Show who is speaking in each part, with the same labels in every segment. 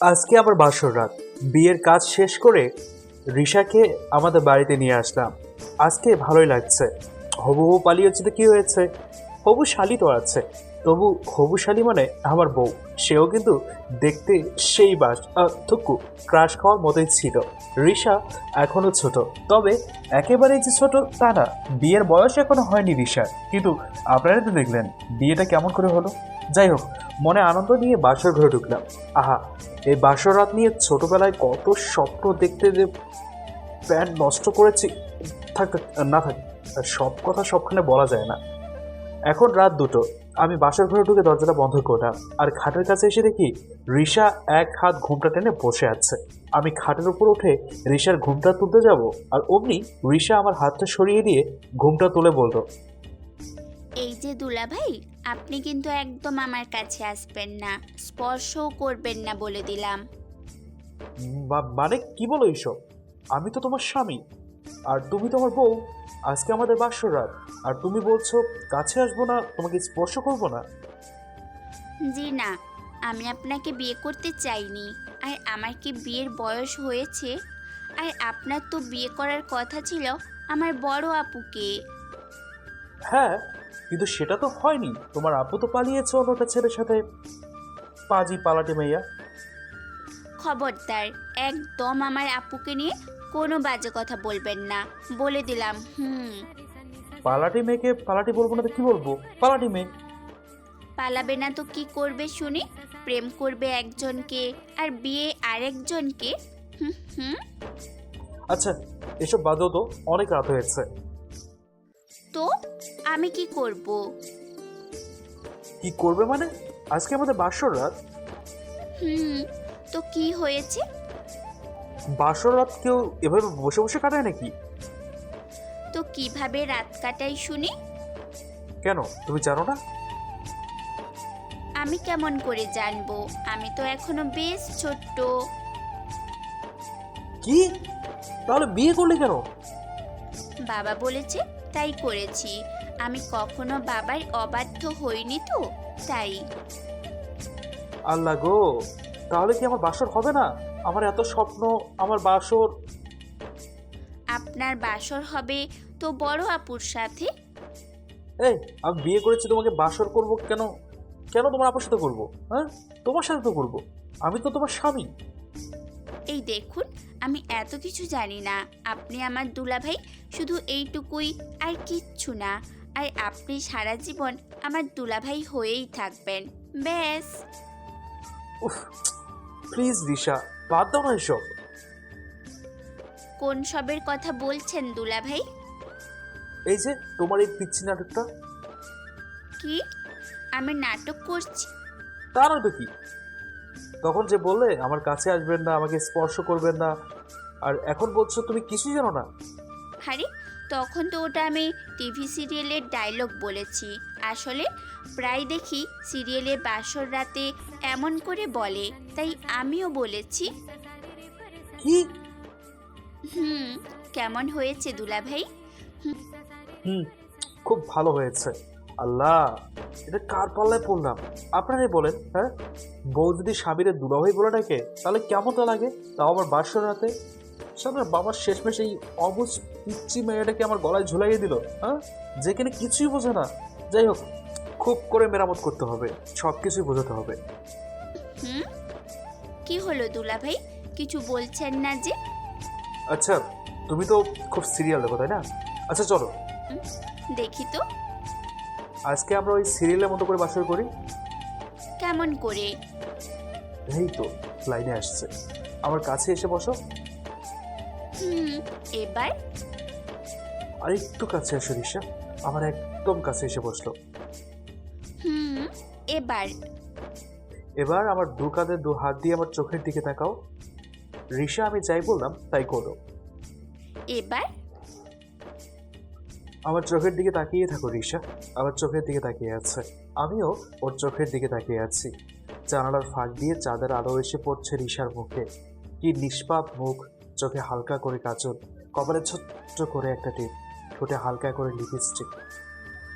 Speaker 1: আজকে আবার বাসর রাত। বিয়ের কাজ শেষ করে রিশাকে আমাদের বাড়িতে নিয়ে আসলাম। আজকে ভালোই লাগছে। হবু হবু পালিয়েছে তো কি হয়েছে? হবু শালি তো আছে। তবু হবু শালি মানে আমার বউ। সেও কিন্তু দেখতে সেই বাস থুকু ক্রাশ খাওয়ার মতোই ছিল। রিশা এখনও ছোট তবে একেবারেই যে ছোট তা না। বিয়ের বয়স এখনও হয়নি রিশার কিন্তু আপনারা তো দেখলেন বিয়েটা কেমন করে হলো? যাই হোক মনে আনন্দ নিয়ে বাসর ঘরে ঢুকলাম। আহা এই বাসর রাত নিয়ে ছোটবেলায় কত স্বপ্ন দেখতে যে প্যান্ট নষ্ট করেছি থাক, না থাক সব কথা সবখানে বলা যায় না। এখন রাত দুটো। আমি বাসার ঘরে ঢুকে দরজাটা বন্ধ করলাম আর খাটের কাছে এসে দেখি রিশা এক হাত ঘুমটা টেনে বসে আছে। আমি খাটের উপর উঠে রিশার ঘুমটা তুলতে যাব আর অমনি রিশা আমার হাতটা সরিয়ে দিয়ে ঘুমটা তুলে বলল
Speaker 2: এই যে দুলাভাই আপনি কিন্তু একদম আমার কাছে আসবেন না। স্পর্শও করবেন না বলে দিলাম।
Speaker 1: মানে কি বলো এইসব? আমি তো তোমার স্বামী। আর তুমি তো আমার বউ আজকে আমাদের বাসর রাত। আর তুমি বলছো কাছে আসব না তোমাকে স্পর্শ করব না?
Speaker 2: জি না আমি আপনাকে বিয়ে করতে চাইনি। আর আমার কি বিয়ের বয়স হয়েছে? আর আপনার তো বিয়ে করার কথা ছিল আমার বড় আপুকে।
Speaker 1: হ্যাঁ কিন্তু সেটা তো হয়নি। তোমার আপু তো পালিয়েছে অন্য একটা ছেলের সাথে। পাজি পালাটে মাইয়া।
Speaker 2: খবরদার একদম আমার আপুকে নিয়ে কোনো বাজে কথা বলবেন না। বলে দিলাম হুম।
Speaker 1: পালাটি মেয়েকে পালাটি বলব না তো কি বলব? পালাটি মেয়ে।
Speaker 2: পালাবে না তো কি করবে শুনি? প্রেম করবে একজনকে আর বিয়ে আরেকজনকে? হুম হুম।
Speaker 1: আচ্ছা এসব বাদও তো অনেক রাত হয়েছে।
Speaker 2: তো আমি কি করব?
Speaker 1: কি করবে মানে? আজকে আমাদের বাসর রাত।
Speaker 2: হুম তো কি হয়েছে?
Speaker 1: বাসর রাত কেউ এভাবে বসে বসে কাটায় নাকি?
Speaker 2: তো কীভাবে রাত কাটাই শুনি?
Speaker 1: কেন? তুমি জানো না?
Speaker 2: আমি কেমন করে জানব? আমি তো এখনও বেশ ছোট্ট।
Speaker 1: কি? তাহলে বিয়ে করলে কেন?
Speaker 2: বাবা বলেছে তাই করেছি। আমি কখনো বাবার অবাধ্য হইনি তো তাই।
Speaker 1: আল্লাহ গো তাহলে কি আমার বাসর হবে না? আমার এত স্বপ্ন আমার বাসর।
Speaker 2: আপনার বাসর হবে তো বড় আপুর সাথে?
Speaker 1: এই আমি বিয়ে করেছি তোমাকে বাসর করব কেন? কেন তোমার আপুর সাথে করব? হ্যাঁ? তোমার সাথে তো করব। আমি তো তোমার স্বামী।
Speaker 2: এই দেখুন আমি এত কিছু জানি না। আপনি আমার দুলাভাই শুধু এইটুকুই আর কিচ্ছু না। আর আপনি সারা জীবন আমার দুলাভাই হয়েই থাকবেন। ব্যাস।
Speaker 1: উফ প্লিজ দিশা। বাদ দাও না এসব
Speaker 2: কোন সবের কথা বলছেন দুলা ভাই?
Speaker 1: এই যে তোমার এই পিচ্ছি নাটকটা।
Speaker 2: কি? আমি নাটক করছি।
Speaker 1: তা নয় কি? তখন যে বললে আমার কাছে আসবেন না আমাকে স্পর্শ করবেন না আর এখন বলছো তুমি কিছুই জানো না।
Speaker 2: আরে তখন তো ওটা আমি টিভি সিরিয়ালের ডায়লগ বলেছি। আসলে প্রায় দেখি সিরিয়ালে বাসর রাতে এমন করে বলে তাই আমিও বলেছি। হুম কেমন হয়েছে দুলা ভাই
Speaker 1: হুম খুব ভালো হয়েছে। আল্লাহ এটা কার পাল্লায় পড়লাম? আপনারাই বলেন হ্যাঁ? বউ যদি স্বামীরে দুলাভাই বলে ডাকে তাহলে কেমনটা লাগে? তাও আবার বাসর রাতে? সামনে বাবার শেষমেশ এই অবুজ পিচ্ছি মেয়েটাকে আমার গলায় ঝুলাইয়ে দিল হ্যাঁ? যেখানে কিছুই বোঝে না। যাই হোক খুব করে মেরামত করতে হবে সব কিছুই বোঝাতে হবে।
Speaker 2: হুম? কি হলো দুলাভাই কিছু বলছেন না যে?
Speaker 1: আচ্ছা তুমি তো খুব সিরিয়াল দেখো তাই না? আচ্ছা চলো।
Speaker 2: দেখি তো।
Speaker 1: আজকে আমরা ওই সিরিয়ালের মতো করে বাসর করি।
Speaker 2: কেমন করে?
Speaker 1: এই তো লাইনে আসছে। আমার কাছে এসে বসো।
Speaker 2: হুম এবার?
Speaker 1: আর একটু কাছে আসো রিসা আমার একদম কাছে এসে বসল।
Speaker 2: হুম এবার?
Speaker 1: এবার আমার দু কাঁধে দু হাত দিয়ে আমার চোখের দিকে তাকাও। রিসা আমি যাই বললাম তাই করো।
Speaker 2: এবার?
Speaker 1: আমার চোখের দিকে তাকিয়ে থাকো রিসা আমার চোখের দিকে তাকিয়ে আছে। আমিও ওর চোখের দিকে তাকিয়ে আছি। জানালার ফাঁক দিয়ে চাঁদের আলো এসে পড়ছে রিসার মুখে। কি নিষ্পাপ মুখ। চোখে হালকা করে কাজল, কপালে ছোট্ট করে একটা টিপ, ঠোঁটে হালকা করে লিপস্টিক।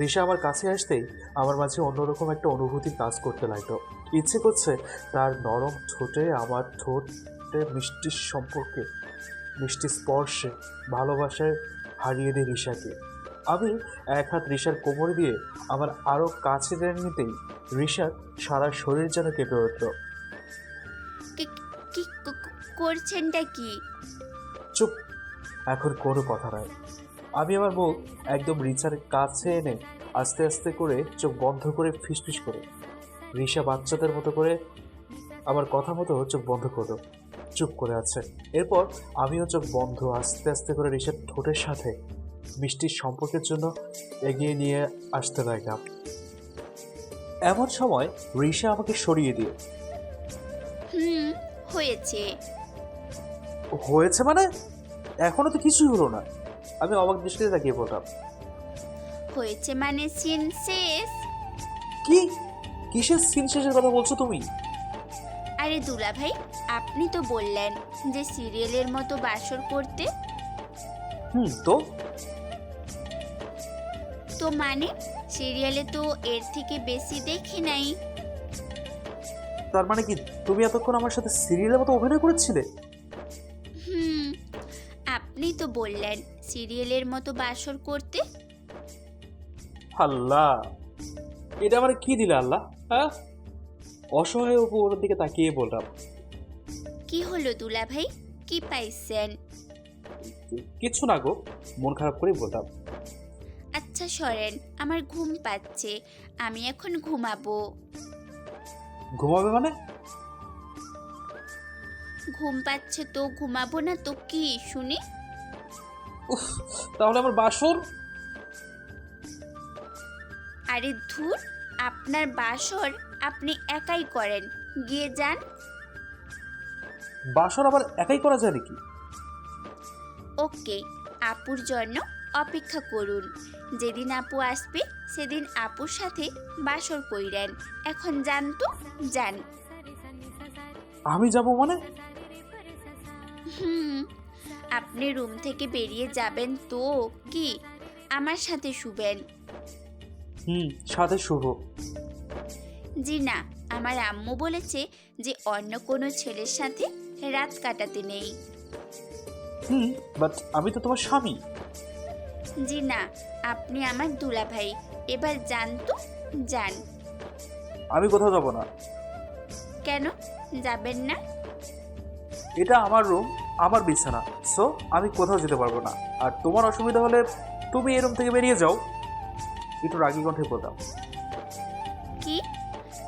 Speaker 1: রিসা আমার কাছে আসতেই আমার মাঝে অন্যরকম একটা অনুভূতি কাজ করতে লাগল। ইচ্ছে করছে তার নরম ঠোঁটে আমার ঠোঁটে মিষ্টির সম্পর্কে, মিষ্টি স্পর্শে, ভালোবাসায় হারিয়ে দিই রিসাকে আমি এক হাত রিসার কোমরে দিয়ে আমার আরও কাছে নিতেই রিসার সারা শরীর যেন কেঁপে উঠল।
Speaker 2: করছেনটা কি?
Speaker 1: চুপ এখন কোনো কথা নাই। আমি আমার মুখ একদম রিচার কাছে এনে আস্তে আস্তে করে চোখ বন্ধ করে ফিসফিস করে রিসা বাচ্চাদের মতো করে আমার কথা মতো চোখ বন্ধ করল চুপ করে আছে। এরপর আমিও চোখ বন্ধ আস্তে আস্তে করে রিসার ঠোঁটের সাথে মিষ্টির সম্পর্কের জন্য এগিয়ে নিয়ে আসতে লাগলাম। এমন সময় রিসা আমাকে সরিয়ে দিয়ে
Speaker 2: হুম হয়েছে।
Speaker 1: হয়েছে মানে? এখনও তো কিছুই হলো না। আমি অবাক দৃষ্টিতে তাকিয়ে বললাম
Speaker 2: হয়েছে মানে সিন শেষ?
Speaker 1: কি? কিসের সিন শেষের কথা বলছো তুমি?
Speaker 2: আরে দুলা ভাই আপনি তো বললেন যে সিরিয়ালের মতো বাসর করতে।
Speaker 1: হুম তো?
Speaker 2: তো মানে? সিরিয়ালে তো এর থেকে বেশি দেখি নাই।
Speaker 1: তার মানে কি তুমি এতক্ষণ আমার সাথে সিরিয়ালের মতো অভিনয় করেছিলে?
Speaker 2: বললেন সিরিয়ালের মতো বাসর করতে?
Speaker 1: আল্লাহ এটা আমার কি দিলে আল্লাহ হ্যাঁ? অসহায় উপর দিকে তাকিয়ে বললাম।
Speaker 2: কি হলো দুলা ভাই? কি পাইছেন?
Speaker 1: কিচ্ছু না গো মন খারাপ করেই বললাম।
Speaker 2: আচ্ছা সরেন আমার ঘুম পাচ্ছে আমি এখন ঘুমাবো।
Speaker 1: ঘুমাবে মানে?
Speaker 2: ঘুম পাচ্ছে তো ঘুমাবো না তো কি শুনি।
Speaker 1: উফ তাহলে আমার বাসর?
Speaker 2: আরে ধুর আপনার বাসর আপনি একাই করেন। গিয়ে যান।
Speaker 1: বাসর আবার একাই করা যায় নাকি?
Speaker 2: ওকে আপুর জন্য অপেক্ষা করুন। যেদিন আপু আসবে সেদিন আপুর সাথে বাসর কইরেন। এখন যান তো যান।
Speaker 1: আমি যাব মানে?
Speaker 2: আপনি রুম থেকে বেরিয়ে যাবেন তো কি? আমার সাথে শুবেন।
Speaker 1: হুম সাথে শুভ
Speaker 2: জি না আমার আম্মু বলেছে যে অন্য কোনো ছেলের সাথে রাত কাটাতে নেই।
Speaker 1: হুম বাট আমি তো তোমার স্বামী।
Speaker 2: জি না আপনি আমার দুলাভাই। এবার যান তো যান।
Speaker 1: আমি কোথাও যাব না।
Speaker 2: কেন? যাবেন না?
Speaker 1: এটা আমার রুম। আমার বিছানা। সো আমি কোথাও যেতে পারব না। আর তোমার অসুবিধা হলে তুমি এই রুম থেকে বেরিয়ে যাও। একটু রাগি কণ্ঠে বললাম।
Speaker 2: কি?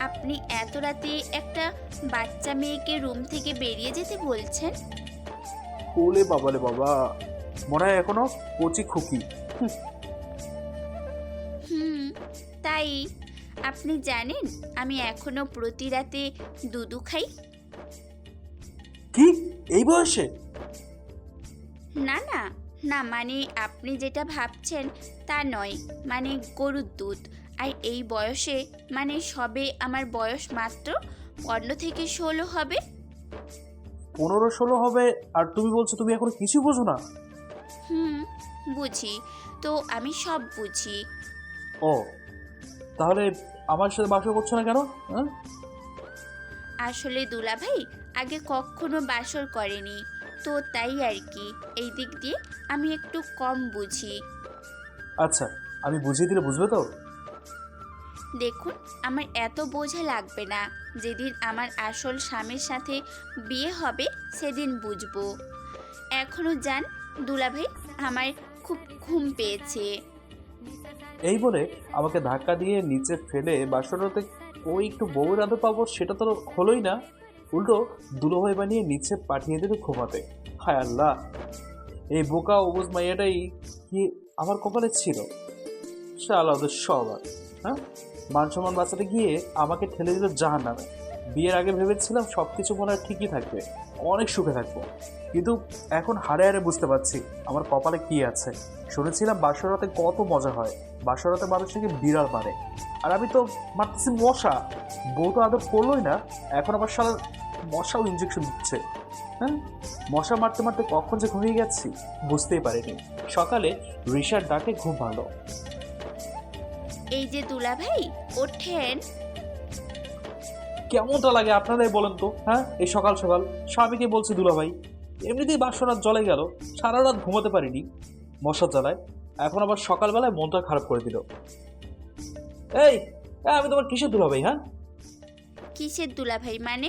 Speaker 2: আপনি এত রাতে একটা বাচ্চা মেয়েকে রুম থেকে বেরিয়ে যেতে বলছেন?
Speaker 1: ওলে বাবালে বাবা। মনে হয় এখনও কচি খুকি।
Speaker 2: হুম তাই। আপনি জানেন আমি এখনও প্রতি রাতে দুধু খাই?
Speaker 1: কি? এই বয়সে?
Speaker 2: না না না মানে আপনি যেটা ভাবছেন তা নয়। মানে গরুর দুধ। আর এই বয়সে মানে সবে আমার বয়স মাত্র পনেরো থেকে ষোলো হবে।
Speaker 1: পনেরো ষোলো হবে আর তুমি বলছো তুমি এখন কিছু বোঝো না?
Speaker 2: হুম বুঝি। তো আমি সব বুঝি।
Speaker 1: ও তাহলে আমার সাথে বাসা করছ না কেন? হ্যাঁ?
Speaker 2: আসলে দুলাভাই আগে কখনো বাসর করেনি। তো তাই আর কি। এই দিক দিয়ে আমি একটু কম বুঝি।
Speaker 1: আচ্ছা আমি বুঝিয়ে দিলে বুঝবে তো?
Speaker 2: দেখুন আমার এত বোঝা লাগবে না। যেদিন আমার আসল স্বামীর সাথে বিয়ে হবে সেদিন বুঝব। এখনও যান দুলাভাই আমার খুব ঘুম পেয়েছে।
Speaker 1: এই বলে আমাকে ধাক্কা দিয়ে নিচে ফেলে বাসরতে ওই একটু বউয়ের আদর পাবো সেটা তো হলোই না। উল্টো দুলোভাই বানিয়ে নিচে পাঠিয়ে দেবে ঘুমাতে। হায় আল্লাহ। এই বোকা অবুজ মাইয়াটাই কি আমার কপালে ছিল? সে আল্লাহ সবার হ্যাঁ? মান সম্মান বাঁচাতে গিয়ে আমাকে ঠেলে দিল জাহান নামে বিয়ের আগে ভেবেছিলাম সব কিছু মনে হয় ঠিকই থাকবে, অনেক সুখে থাকব। কিন্তু এখন হারে হারে বুঝতে পারছি আমার কপালে কি আছে। শুনেছিলাম বাসরাতে কত মজা হয়, বাসরাতে মানুষকে বিড়াল মারে। আর আমি তো মারতেছি মশা, বউ তো আদর করলোই না, এখন আবার সারা মশাও ইঞ্জেকশন দিচ্ছে। হ্যাঁ? মশা মারতে মারতে কখন যে ঘুমিয়ে গেছি বুঝতেই পারিনি। সকালে রিশার ডাকে ঘুম ভালো।
Speaker 2: এই যে দুলাভাই, ওঠেন।
Speaker 1: কেমনটা লাগে আপনারাই বলেন তো হ্যাঁ? এই সকাল সকাল স্বামীকে বলছি দুলাভাই এমনিতেই বাসরাত জলে গেল সারা রাত ঘুমাতে পারিনি। মশার জ্বালায় এখন আবার সকালবেলায় মনটা খারাপ করে দিল। এই আমি তোমার কিসের দুলাভাই হ্যাঁ?
Speaker 2: কিসের দুলাভাই মানে?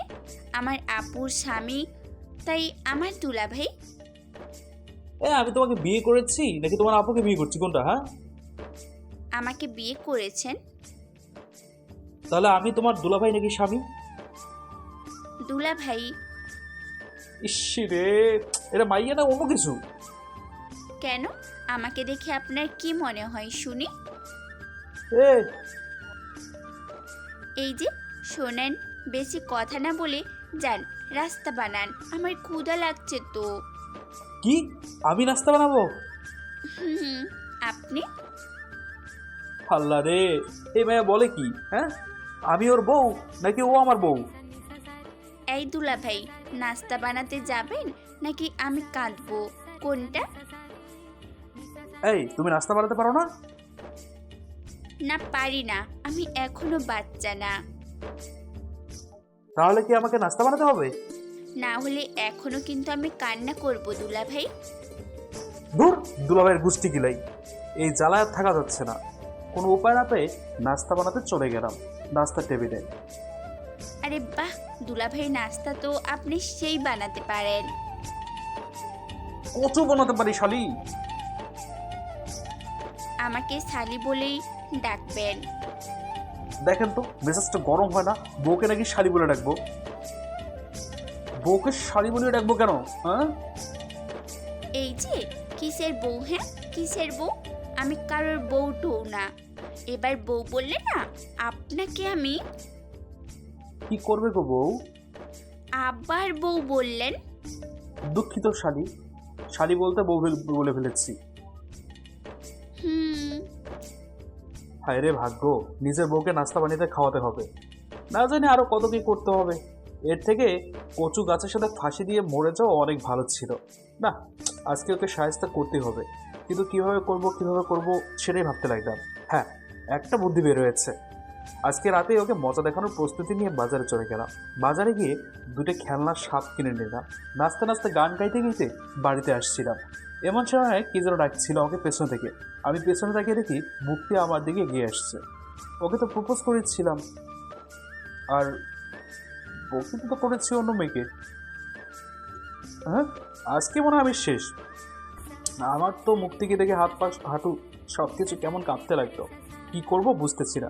Speaker 2: আমার আপুর স্বামী তাই আমার দুলাভাই?
Speaker 1: এ আমি তোমাকে বিয়ে করেছি নাকি তোমার আপুকে বিয়ে করছি কোনটা হ্যাঁ?
Speaker 2: আমাকে বিয়ে করেছেন?
Speaker 1: তাহলে আমি তোমার দুলাভাই নাকি স্বামী?
Speaker 2: দুলাভাই।
Speaker 1: ইসি রে এটা মাইয়া না অন্য কিছু?
Speaker 2: কেন? আমাকে দেখে আপনার কি মনে হয় শুনি।
Speaker 1: এ
Speaker 2: এই যে শোনেন বেশি কথা না বলে যান রাস্তা বানান আমার ক্ষুধা লাগছে তো।
Speaker 1: কি? আমি রাস্তা বানাবো?
Speaker 2: হুম আপনি?
Speaker 1: আল্লাহ রে এই মায়া বলে কি হ্যাঁ? আমি ওর বউ নাকি ও আমার বউ?
Speaker 2: এই দুলা ভাই নাস্তা বানাতে যাবেন নাকি আমি কাঁদবো? কোনটা?
Speaker 1: এই তুমি নাস্তা বানাতে পারো না?
Speaker 2: না পারি না। আমি এখনও বাচ্চা না।
Speaker 1: তাহলে কি আমাকে নাস্তা বানাতে হবে?
Speaker 2: না হলে এখনও কিন্তু আমি কান্না করব দুলাভাই
Speaker 1: ধুর দুলাভাইয়ের গুষ্টি গিলাই। এই জ্বালায় থাকা যাচ্ছে না। কোনো উপায় না পেয়ে নাস্তা বানাতে চলে গেলাম। নাস্তার টেবিলে।
Speaker 2: আরে বাহ দুলাভাই নাস্তা তো আপনি সেই বানাতে পারেন।
Speaker 1: কচু বানাতে পারি শালি।
Speaker 2: আমাকে শালি বলেই ডাকবেন।
Speaker 1: দেখেন তো মেজাজটা গরম হয় না বউকে নাকি শালি বলে ডাকবো। বউকে শালি বলে ডাকবো কেন হ্যাঁ?
Speaker 2: এই যে কিসের বউ হ্যাঁ? কিসের বউ? আমি কারোর বউ টৌ না। এবার বউ বললে না আপনাকে আমি
Speaker 1: কি করবে গো বউ?
Speaker 2: আবার বউ বললেন?
Speaker 1: দুঃখিত শালি। শালি বলতে বউ বলে ফেলেছি।
Speaker 2: হুম।
Speaker 1: হায় রে ভাগ্য নিজের বউকে নাস্তা বানিয়ে খাওয়াতে হবে। না জানি আরও কত কি করতে হবে। এর থেকে কচু গাছের সাথে ফাঁসি দিয়ে মরে যাওয়া অনেক ভালো ছিল। না আজকে ওকে সাহায্য করতে হবে। কিন্তু কীভাবে করব কীভাবে করব সেটাই ভাবতে লাগলাম। হ্যাঁ একটা বুদ্ধি বের হয়েছে। আজকে রাতে ওকে মজা দেখানোর প্রস্তুতি নিয়ে বাজারে চলে গেলাম। বাজারে গিয়ে দুটো খেলনার সাপ কিনে নিলাম। নাচতে নাচতে গান গাইতে গাইতে বাড়িতে আসছিলাম। এমন সময় কি যেন ডাকছিল আমাকে পেছন থেকে। আমি পেছনে তাকিয়ে দেখি মুক্তি আমার দিকে এগিয়ে আসছে। ওকে তো প্রপোজ করেছিলাম। আর প্রকৃতি তো করেছি অন্য মেয়েকে। হ্যাঁ? আজকে মনে হয় আমি শেষ। আমার তো মুক্তিকে দেখে হাত পা হাঁটু সব কিছু কেমন কাঁপতে লাগতো কি করব বুঝতেছি না।